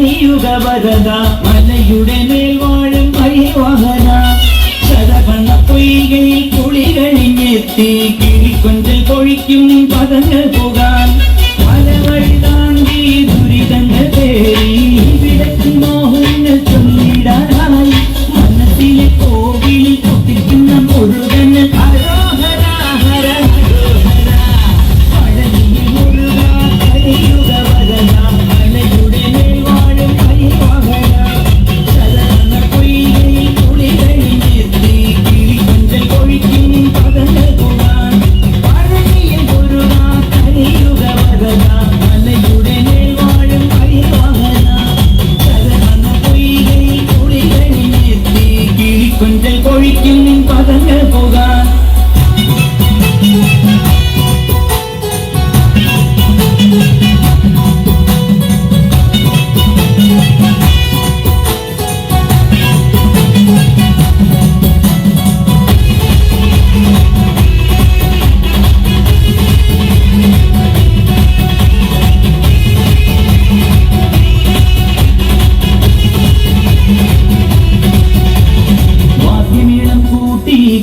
കലിയുഗ വരദ മലയുടെ മേൽ വാഴും പരിവാഹന. ശതകണ പൊയ്കയിൽ കുളി കഴിഞ്ഞെത്തി കിഴിക്കൊഞ്ചൽ കൊഴിക്കും പദങ്ങൾ പോകാൻ. പല വഴി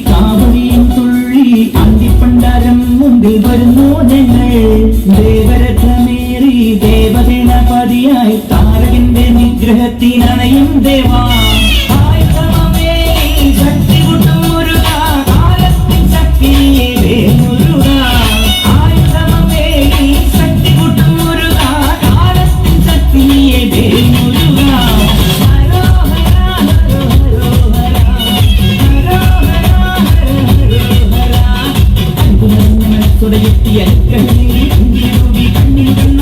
കാവടിയും തുള്ളി അന്തിപ്പണ്ടാരം മുമ്പിൽ വരുന്നു ഞങ്ങൾ. ദേവരഥമേറി ദേവഗണപതിയായി താരകന്റെ നിഗ്രഹത്തിനണയും ദേവാ. ഉദയത്തിയ കണ്ണീരി കണ്ണീരി